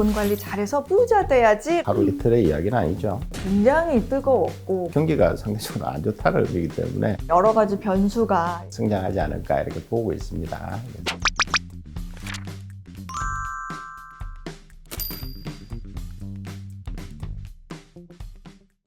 돈 관리 잘해서 부자 돼야지 하루 이틀의 이야기는 아니죠. 굉장히 뜨거웠고 경기가 상대적으로 안 좋다는 의미이기 때문에 여러 가지 변수가 성장하지 않을까 이렇게 보고 있습니다.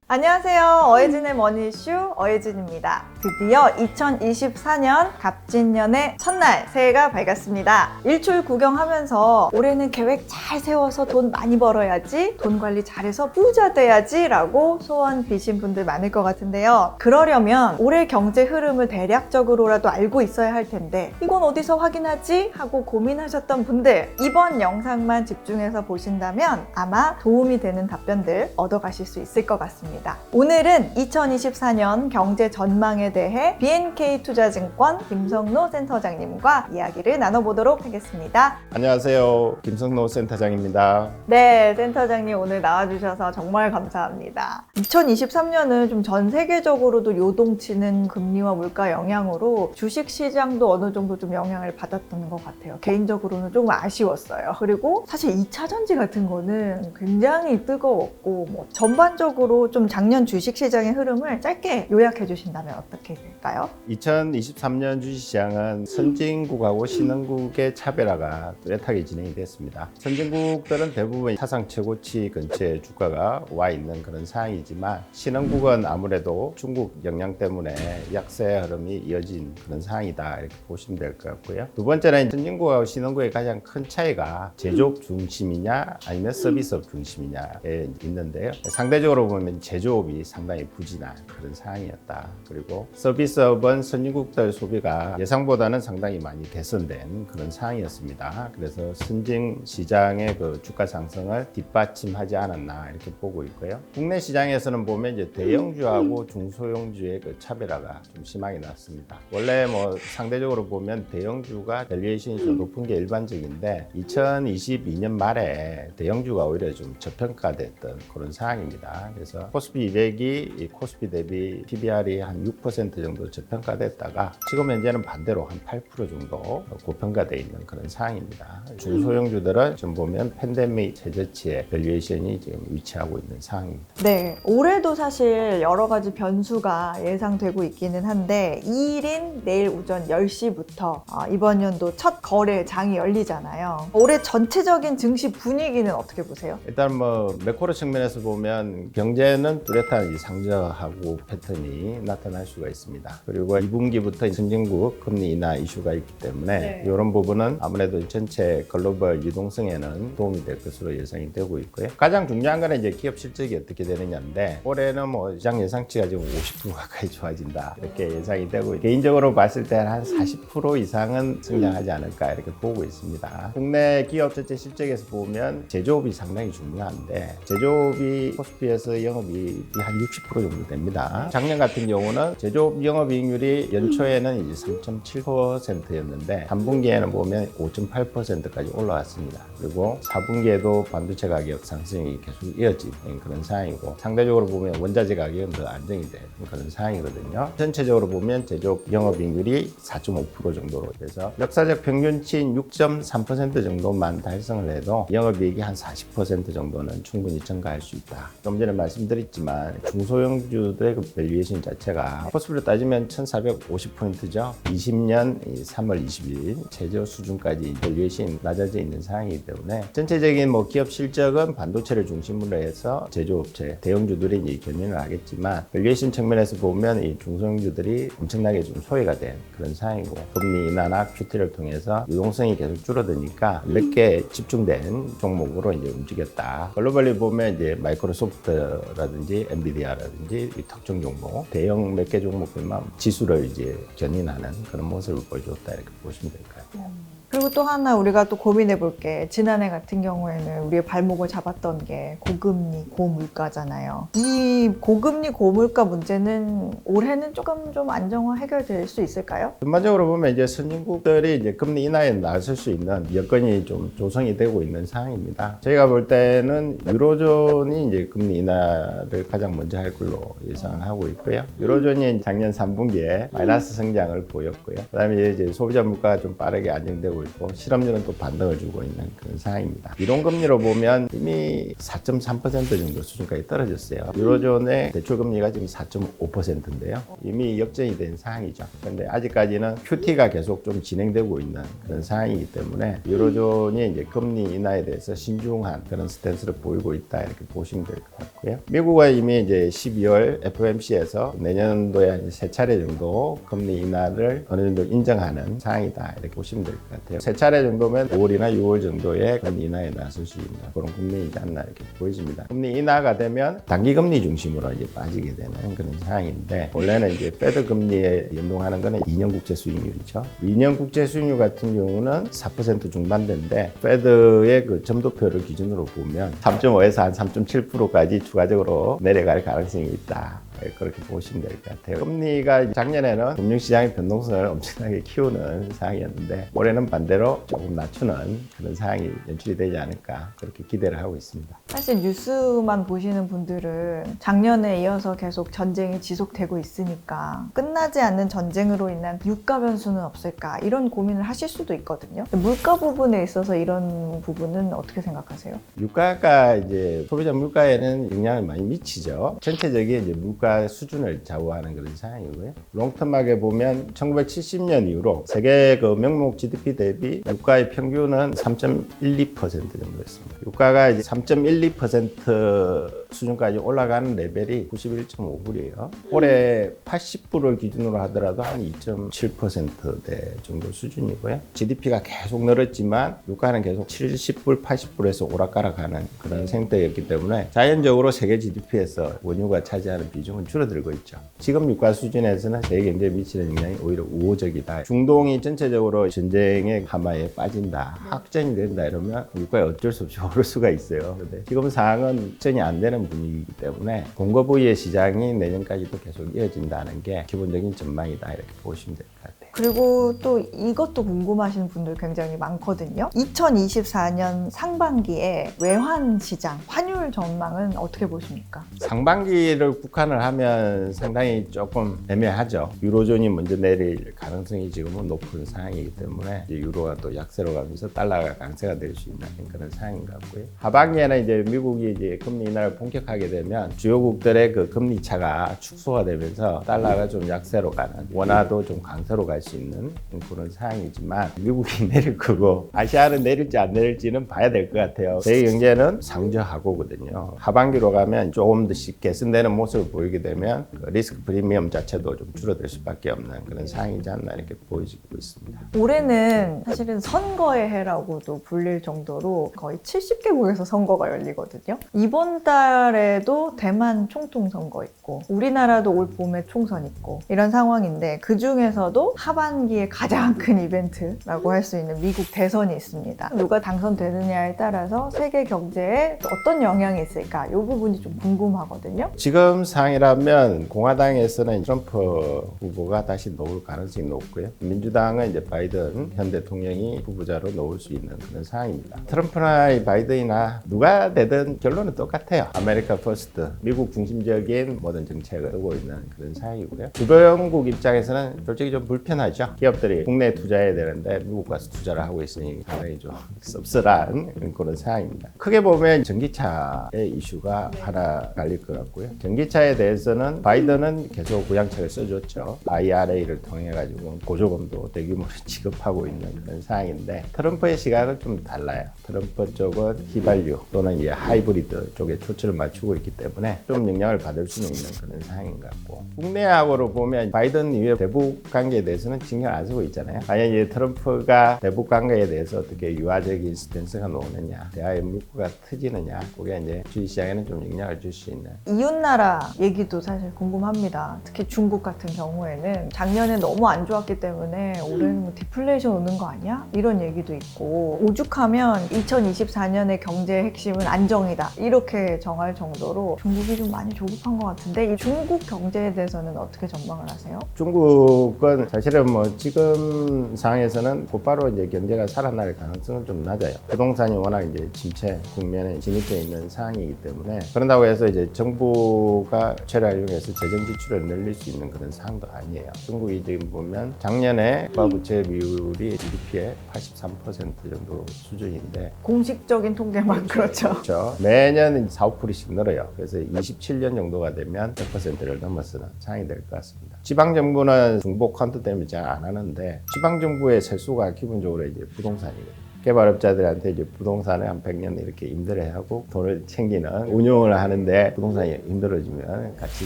안녕하세요. 어혜진의 머니쇼 어혜진입니다. 드디어 2024년 갑진년의 첫날 새해가 밝았습니다. 일출 구경하면서 올해는 계획 잘 세워서 돈 많이 벌어야지, 돈 관리 잘해서 부자 돼야지 라고 소원 비신 분들 많을 것 같은데요. 그러려면 올해 경제 흐름을 대략적으로라도 알고 있어야 할 텐데 이건 어디서 확인하지? 하고 고민하셨던 분들 이번 영상만 집중해서 보신다면 아마 도움이 되는 답변들 얻어가실 수 있을 것 같습니다. 오늘은 2024년 경제 전망에 대해 BNK 투자증권 김성노 센터장님과 이야기를 나눠보도록 하겠습니다. 안녕하세요. 김성노 센터장입니다. 네, 센터장님 오늘 나와주셔서 정말 감사합니다. 2023년은 좀 전 세계적으로도 요동치는 금리와 물가 영향으로 주식 시장도 어느 정도 좀 영향을 받았던 것 같아요. 개인적으로는 조금 아쉬웠어요. 그리고 사실 2차 전지 같은 거는 굉장히 뜨거웠고 뭐 전반적으로 좀 작년 주식 시장의 흐름을 짧게 요약해 주신다면 어 떻게 될까요? 2023년 주식시장은 선진국하고 신흥국의 차별화가 뚜렷하게 진행이 됐습니다. 선진국들은 대부분 사상 최고치 근처에 주가가 와 있는 그런 상황이지만 신흥국은 아무래도 중국 영향 때문에 약세 흐름이 이어진 그런 상황이다 이렇게 보시면 될 것 같고요. 두 번째는 선진국하고 신흥국의 가장 큰 차이가 제조업 중심이냐 아니면 서비스업 중심이냐에 있는데요. 상대적으로 보면 제조업이 상당히 부진한 그런 상황이었다. 그리고 서비스업은 선진국들 소비가 예상보다는 상당히 많이 개선된 그런 상황이었습니다. 그래서 선진 시장의 그 주가 상승을 뒷받침하지 않았나 이렇게 보고 있고요. 국내 시장에서는 보면 이제 대형주하고 중소형주의 그 차별화가 좀 심하게 났습니다. 원래 뭐 상대적으로 보면 대형주가 밸류에이션이 좀 높은 게 일반적인데 2022년 말에 대형주가 오히려 좀 저평가됐던 그런 상황입니다. 그래서 코스피 200이 이 코스피 대비 PBR이 한 6% 정도 저평가됐다가 지금 현재는 반대로 한 8% 정도 고평가돼 있는 그런 상황입니다. 중소형주들은 지금 보면 팬데믹 최저치의 밸류에이션이 지금 위치하고 있는 상황입니다. 네, 올해도 사실 여러 가지 변수가 예상되고 있기는 한데 2일인 내일 오전 10시부터 이번 연도 첫 거래 장이 열리잖아요. 올해 전체적인 증시 분위기는 어떻게 보세요? 일단 뭐 매크로 측면에서 보면 경제는 뚜렷한 이 상저하고 패턴이 나타날 수가 있습니다. 그리고 2분기부터 선진국 금리 인하 이슈가 있기 때문에 네. 이런 부분은 아무래도 전체 글로벌 유동성에는 도움이 될 것으로 예상이 되고 있고요. 가장 중요한 거는 이제 기업 실적이 어떻게 되느냐인데 올해는 뭐 시장 예상치가 지금 50% 가까이 좋아진다 이렇게 예상이 되고 개인적으로 봤을 때 한 40% 이상은 성장하지 않을까 이렇게 보고 있습니다. 국내 기업 전체 실적에서 보면 제조업이 상당히 중요한데 제조업이 코스피에서 영업이익이 한 60% 정도 됩니다. 작년 같은 경우는 제조 업 영업이익률이 연초에는 이제 3.7%였는데 3분기에는 보면 5.8%까지 올라왔습니다. 그리고 4분기에도 반도체 가격 상승이 계속 이어지는 그런 상황이고 상대적으로 보면 원자재 가격은 더 안정이 되는 그런 상황이거든요. 전체적으로 보면 제조업 영업이익률이 4.5% 정도로 돼서 역사적 평균치인 6.3% 정도만 달성을 해도 영업이익이 한 40% 정도는 충분히 증가할 수 있다. 좀 전에 말씀드렸지만 중소형주들의 그 밸류에이션 자체가 코스피로 따지면 1,450포인트죠. 20년 3월 20일 최저 수준까지 밸류에이션이 낮아져 있는 상황이기 때문에 전체적인 뭐 기업 실적은 반도체를 중심으로 해서 제조업체, 대형주들이 이제 견인을 하겠지만 밸류에이션 측면에서 보면 이 중소형주들이 엄청나게 좀 소외가 된 그런 상황이고 금리 인하나 큐티를 통해서 유동성이 계속 줄어드니까 몇개 집중된 종목으로 이제 움직였다. 글로벌리 보면 이제 마이크로소프트라든지 엔비디아라든지 이 특정 종목, 대형 몇개 종목 들만 지수를 이제 견인하는 그런 모습을 보여줬다 이렇게 보시면 될 것 같아요. 그리고 또 하나 우리가 또 고민해 볼 게 지난해 같은 경우에는 우리의 발목을 잡았던 게 고금리 고물가잖아요. 이 고금리 고물가 문제는 올해는 조금 좀 안정화 해결될 수 있을까요? 전반적으로 보면 이제 선진국들이 이제 금리 인하에 나설 수 있는 여건이 좀 조성이 되고 있는 상황입니다. 저희가 볼 때는 유로존이 이제 금리 인하를 가장 먼저 할 걸로 예상을 하고 있고요. 유로존이 작년 3분기에 마이너스 성장을 보였고요. 그다음에 이제 소비자 물가가 좀 빠르게 안정되고 있고 실업률은 또 반등을 주고 있는 그런 상황입니다. 이동금리로 보면 이미 4.3% 정도 수준까지 떨어졌어요. 유로존의 대출금리가 지금 4.5%인데요. 이미 역전이 된 상황이죠. 그런데 아직까지는 QT가 계속 좀 진행되고 있는 그런 상황이기 때문에 유로존이 이제 금리 인하에 대해서 신중한 그런 스탠스를 보이고 있다 이렇게 보시면 될 것 같고요. 미국은 이미 이제 12월 FOMC에서 내년도에 한세 차례 정도 금리 인하를 어느 정도 인정하는 상황이다 이렇게 보시면 될 것 같아요. 세 차례 정도면 5월이나 6월 정도에 금리 인하에 나설 수 있는 그런 금리이지 않나 이렇게 보여집니다. 금리 인하가 되면 단기 금리 중심으로 이제 빠지게 되는 그런 상황인데 원래는 이제 패드 금리에 연동하는 거는 2년 국채 수익률이죠. 2년 국채 수익률 같은 경우는 4% 중반대인데 패드의 그 점도표를 기준으로 보면 3.5에서 한 3.7%까지 추가적으로 내려갈 가능성이 있다. 네, 그렇게 보시면 될 것 같아요. 금리가 작년에는 금융시장의 변동성을 엄청나게 키우는 상황이었는데 올해는 반대로 조금 낮추는 그런 상황이 연출이 되지 않을까 그렇게 기대를 하고 있습니다. 사실 뉴스만 보시는 분들은 작년에 이어서 계속 전쟁이 지속되고 있으니까 끝나지 않는 전쟁으로 인한 유가 변수는 없을까 이런 고민을 하실 수도 있거든요. 물가 부분에 있어서 이런 부분은 어떻게 생각하세요? 유가가 이제 소비자 물가에는 영향을 많이 미치죠. 전체적인 이제 물가 수준을 좌우하는 그런 상황이고요. 롱텀하게 보면 1970년 이후로 세계 그 명목 GDP 대비 유가의 평균은 3.12% 정도였습니다. 유가가 이제 3.12% 수준까지 올라가는 레벨이 91.5불이에요. 올해 80불을 기준으로 하더라도 한 2.7%대 정도 수준이고요. GDP가 계속 늘었지만 유가는 계속 70불, 80불에서 오락가락하는 그런 생태였기 때문에 자연적으로 세계 GDP에서 원유가 차지하는 비중은 줄어들고 있죠. 지금 유가 수준에서는 세계 경제에 미치는 영향이 오히려 우호적이다. 중동이 전체적으로 전쟁의 하마에 빠진다, 확전이 된다 이러면 유가에 어쩔 수 없이 오를 수가 있어요. 근데 지금 상황은 확전이 안 되는 분위기이기 때문에 공급 부위의 시장이 내년까지도 계속 이어진다는 게 기본적인 전망이다 이렇게 보시면 될 것 같아요. 그리고 또 이것도 궁금하신 분들 굉장히 많거든요. 2024년 상반기에 외환 시장 환율 전망은 어떻게 보십니까? 상반기를 국한을 하면 상당히 조금 애매하죠. 유로존이 먼저 내릴 가능성이 지금은 높은 상황이기 때문에 유로가 또 약세로 가면서 달러가 강세가 될 수 있는 그런 상황인 것 같고요. 하반기에는 이제 미국이 이제 금리 인하를 본격하게 되면 주요국들의 그 금리 차가 축소가 되면서 달러가 좀 약세로 가는 원화도 좀 강세로 갈수 있는 그런 상황이지만 미국이 내릴 거고 아시아는 내릴지 안 내릴지는 봐야 될 것 같아요. 세계 경제는 상저하고거든요. 하반기로 가면 조금 더 개선되는 모습을 보이게 되면 그 리스크 프리미엄 자체도 좀 줄어들 수밖에 없는 그런 상황이지 않나 이렇게 보이고 있습니다. 올해는 사실은 선거의 해라고도 불릴 정도로 거의 70개국에서 선거가 열리거든요. 이번 달에도 대만 총통 선거 있고 우리나라도 올 봄에 총선 있고 이런 상황인데 그 중에서도 하 반기에 가장 큰 이벤트라고 할 수 있는 미국 대선이 있습니다. 누가 당선되느냐에 따라서 세계 경제에 어떤 영향이 있을까 이 부분이 좀 궁금하거든요. 지금 상황이라면 공화당에서는 트럼프 후보가 다시 놓을 가능성이 높고요. 민주당은 이제 바이든 현 대통령이 후보자로 놓을 수 있는 그런 상황입니다. 트럼프나 이 바이든이나 누가 되든 결론은 똑같아요. 아메리카 퍼스트, 미국 중심적인 모든 정책을 쓰고 있는 그런 상황이고요. 주변국 입장에서는 솔직히 좀 불편 하죠. 기업들이 국내에 투자해야 되는데 미국 가서 투자를 하고 있으니 상당히 좀 씁쓸한 그런 상황입니다. 크게 보면 전기차의 이슈가 하나 갈릴 것 같고요. 전기차에 대해서는 바이든은 계속 부양책을 써줬죠. IRA를 통해 가지고 보조금도 대규모로 지급하고 있는 그런 상황인데 트럼프의 시각은 좀 달라요. 트럼프 쪽은 휘발유 또는 이제 하이브리드 쪽에 초점을 맞추고 있기 때문에 좀 영향을 받을 수는 있는 그런 상황인 것 같고 국내하고로 보면 바이든 이후에 대북 관계에 대해서는 신경 안 쓰고 있잖아요. 만약 이제 트럼프가 대북 관계에 대해서 어떻게 유화적인 스탠스가 나오느냐, 대화의 물꼬가 트지느냐, 그게 이제 주식 시장에는 좀 영향을 줄 수 있는 이웃 나라 얘기도 사실 궁금합니다. 특히 중국 같은 경우에는 작년에 너무 안 좋았기 때문에 올해는 뭐 디플레이션 오는 거 아니야? 이런 얘기도 있고 오죽하면 2024년의 경제의 핵심은 안정이다 이렇게 정할 정도로 중국이 좀 많이 조급한 것 같은데 이 중국 경제에 대해서는 어떻게 전망을 하세요? 중국은 사실은 사실은 뭐 지금 상황에서는 곧바로 이제 경제가 살아날 가능성은 좀 낮아요. 부동산이 워낙 이제 침체 국면에 진입해 있는 상황이기 때문에 그런다고 해서 이제 정부가 최를 이용해서 재정 지출을 늘릴 수 있는 그런 상황도 아니에요. 중국이 지금 보면 작년에 부채 비율이 GDP의 83% 정도 수준인데 공식적인 통계만 그렇죠. 그렇죠. 매년 4, 5%씩 늘어요. 그래서 27년 정도가 되면 100%를 넘어서는 상황이 될 것 같습니다. 지방 정부는 중복 카운트 때문에 잘 안 하는데 지방 정부의 세수가 기본적으로 이제 부동산이거든요. 개발업자들한테 이제 부동산을 한 100년 이렇게 임대를 하고 돈을 챙기는 운용을 하는데 부동산이 힘들어지면 같이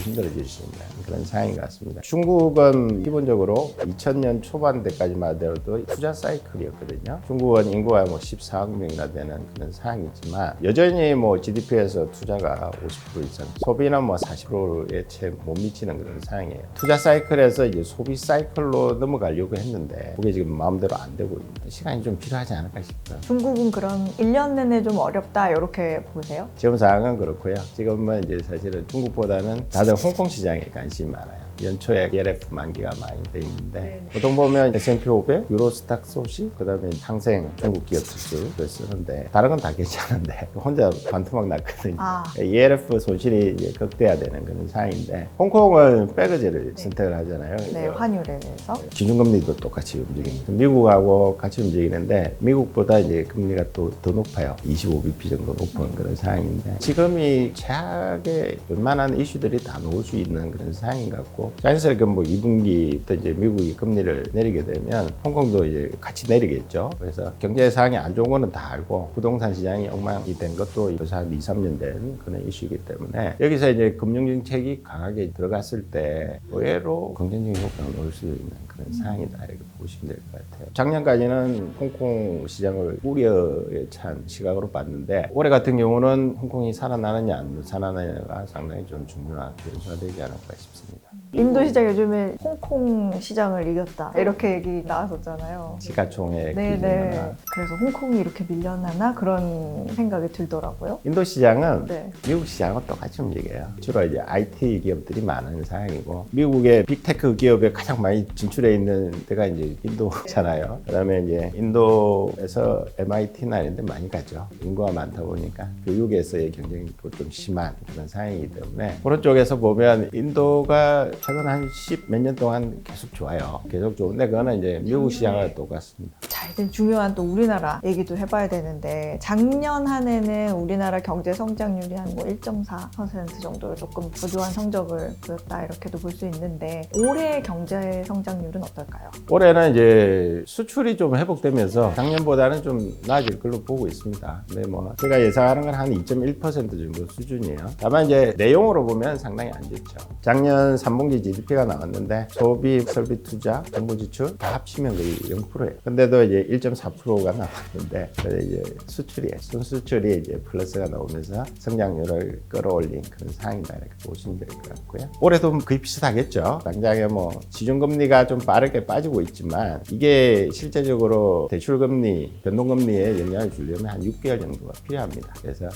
힘들어질 수 있는 그런 상황인 것 같습니다. 중국은 기본적으로 2000년 초반 때까지만 하더라도 투자 사이클이었거든요. 중국은 인구가 뭐 14억 명이나 되는 그런 상황이지만 여전히 뭐 GDP에서 투자가 50% 이상, 소비는 뭐 40%에 채 못 미치는 그런 상황이에요. 투자 사이클에서 이제 소비 사이클로 넘어가려고 했는데 그게 지금 마음대로 안 되고 있습니다. 시간이 좀 필요하지 않을까 싶 어요. 중국은 그럼 1년 내내 좀 어렵다 이렇게 보세요? 지금 상황은 그렇고요. 지금은 이제 사실은 중국보다는 다들 홍콩 시장에 관심이 많아요. 연초에 ELF 만기가 많이 돼 있는데 네네. 보통 보면 S&P 500, 유로스탁 소식, 그다음에 상생 중국 기업 지수를 쓰는데 다른 건 다 괜찮은데 혼자 반토막 났거든요. 아. ELF 손실이 이제 극대화되는 그런 상황인데 홍콩은 백어제를 선택을 하잖아요. 네, 환율에 대해서. 기준금리도 똑같이 움직입니다. 미국하고 같이 움직이는데 미국보다 이제 금리가 또 더 높아요. 25bp 정도 높은 그런 상황인데 지금이 최악의 웬만한 이슈들이 다 놓을 수 있는 그런 상황인 것 같고 자연스럽게 뭐 2분기부터 이제 미국이 금리를 내리게 되면 홍콩도 이제 같이 내리겠죠. 그래서 경제 상황이 안 좋은 거는 다 알고 부동산 시장이 엉망이 된 것도 벌써 한 2, 3년 된 그런 이슈이기 때문에 여기서 이제 금융정책이 강하게 들어갔을 때 의외로 긍정적인 효과가 나올 수 있는 그런 상황이다 이렇게 보시면 될 것 같아요. 작년까지는 홍콩 시장을 우려에 찬 시각으로 봤는데 올해 같은 경우는 홍콩이 살아나느냐 안 살아나느냐가 상당히 좀 중요한 변수가 되지 않을까 싶습니다. 인도 시장 요즘에 홍콩 시장을 이겼다 이렇게 얘기 나왔었잖아요. 시가총액 네네. 기준으로 그래서 홍콩이 이렇게 밀려나나 그런 생각이 들더라고요. 인도 시장은 네. 미국 시장은 똑같이 움직여요. 주로 이제 IT 기업들이 많은 상황이고 미국의 빅테크 기업에 가장 많이 진출해 있는 데가 이제 인도잖아요. 그다음에 이제 인도에서 MIT나 이런 데 많이 가죠. 인구가 많다 보니까 교육에서의 경쟁이 또좀 심한 그런 상황이기 때문에 그런 쪽에서 보면 인도가 최근 한10몇년 동안 계속 좋아요. 계속 좋은데 그거는 이제 미국 시장과 똑같습니다. 자, 이제 중요한 또 우리나라 얘기도 해봐야 되는데 작년 한 해는 우리나라 경제 성장률이 한 뭐 1.4% 정도로 조금 부조한 성적을 보였다 이렇게도 볼 수 있는데 올해 경제 성장률은 어떨까요? 올해는 이제 수출이 좀 회복되면서 작년보다는 좀 나아질 걸로 보고 있습니다. 근데 뭐 제가 예상하는 건 한 2.1% 정도 수준이에요. 다만 이제 내용으로 보면 상당히 안 좋죠. 작년 3분기 GDP가 나왔는데 소비, 설비, 투자, 정부 지출 다 합치면 거의 0%예요. 근데도 이제 1.4%가 나왔는데 이제 수출이 순수출이 이제 플러스가 나오면서 성장률을 끌어올린 그런 상황이다 이렇게 보시면 될 것 같고요. 올해도 거의 비슷하겠죠. 당장에 뭐 시중금리가 좀 빠르게 빠지고 있지만 이게 실제적으로 대출금리, 변동금리에 영향을 주려면 한 6개월 정도가 필요합니다. 그래서 한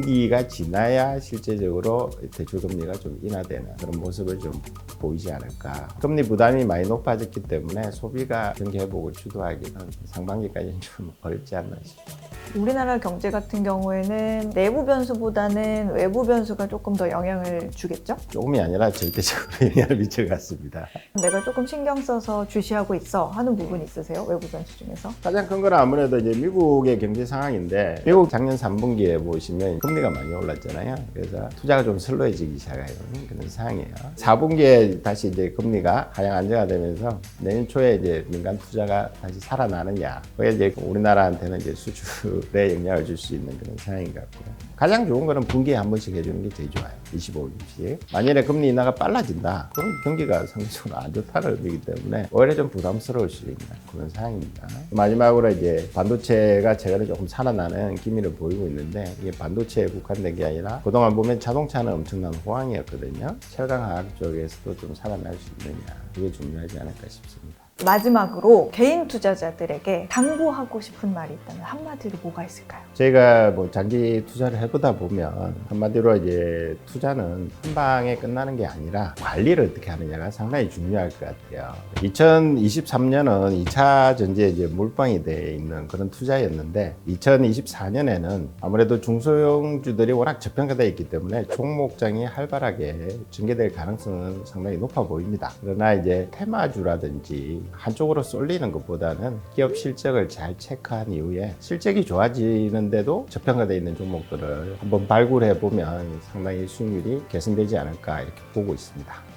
2분기가 지나야 실제적으로 대출금리가 좀 인하되는 그런 모습을 좀 보이지 않을까. 금리 부담이 많이 높아졌기 때문에 소비가 경기 회복을 주도하기는 상반기까지는 좀 어렵지 않나 싶습니다. 우리나라 경제 같은 경우에는 내부 변수보다는 외부 변수가 조금 더 영향을 주겠죠? 조금이 아니라 절대적으로 영향을 미칠 것 같습니다. 내가 조금 신경 써서 주시하고 있어 하는 부분 있으세요? 외부 변수 중에서? 가장 큰 건 아무래도 이제 미국의 경제 상황인데 미국 작년 3분기에 보시면 금리가 많이 올랐잖아요. 그래서 투자가 좀 슬로해지기 시작하는 그런 상황이에요. 4분기 에 다시 이제 금리가 하향 안정화되면서 내년 초에 이제 민간 투자가 다시 살아나느냐. 그게 이제 우리나라한테는 이제 수출에 영향을 줄 수 있는 그런 상황인 것 같고요. 가장 좋은 거는 분기에 한 번씩 해주는 게 제일 좋아요. 25일씩. 만일에 금리 인하가 빨라진다. 그럼 경기가 상대적으로 안 좋다는 의미이기 때문에 오히려 좀 부담스러울 수 있는 그런 상황입니다. 마지막으로 이제 반도체가 최근에 조금 살아나는 기미를 보이고 있는데 이게 반도체에 국한된 게 아니라 그동안 보면 자동차는 엄청난 호황이었거든요. 철강화학 쪽에서도 좀 살아날 수 있느냐. 그게 중요하지 않을까 싶습니다. 마지막으로 개인 투자자들에게 당부하고 싶은 말이 있다면 한마디로 뭐가 있을까요? 저희가 뭐 장기 투자를 해보다 보면 한마디로 이제 투자는 한 방에 끝나는 게 아니라 관리를 어떻게 하느냐가 상당히 중요할 것 같아요. 2023년은 2차 전지에 이제 몰빵이 돼 있는 그런 투자였는데 2024년에는 아무래도 중소형주들이 워낙 저평가되어 있기 때문에 종목장이 활발하게 전개될 가능성은 상당히 높아 보입니다. 그러나 이제 테마주라든지 한쪽으로 쏠리는 것보다는 기업 실적을 잘 체크한 이후에 실적이 좋아지는데도 저평가되어 있는 종목들을 한번 발굴해 보면 상당히 수익률이 개선되지 않을까 이렇게 보고 있습니다.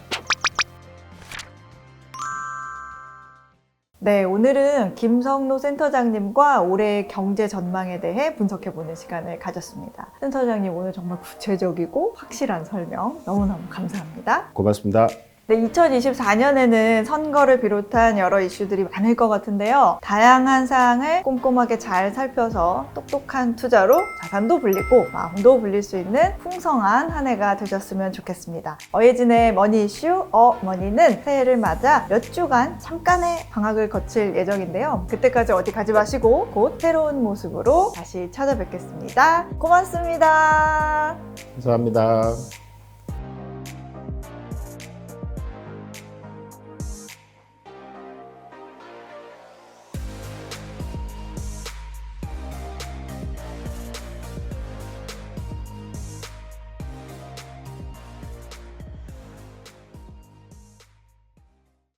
네, 오늘은 김성로 센터장님과 올해의 경제 전망에 대해 분석해보는 시간을 가졌습니다. 센터장님 오늘 정말 구체적이고 확실한 설명 너무너무 감사합니다. 고맙습니다. 네, 2024년에는 선거를 비롯한 여러 이슈들이 많을 것 같은데요. 다양한 사항을 꼼꼼하게 잘 살펴서 똑똑한 투자로 자산도 불리고 마음도 불릴 수 있는 풍성한 한 해가 되셨으면 좋겠습니다. 어예진의 머니 이슈 어머니는 새해를 맞아 몇 주간 잠깐의 방학을 거칠 예정인데요. 그때까지 어디 가지 마시고 곧 새로운 모습으로 다시 찾아뵙겠습니다. 고맙습니다. 감사합니다.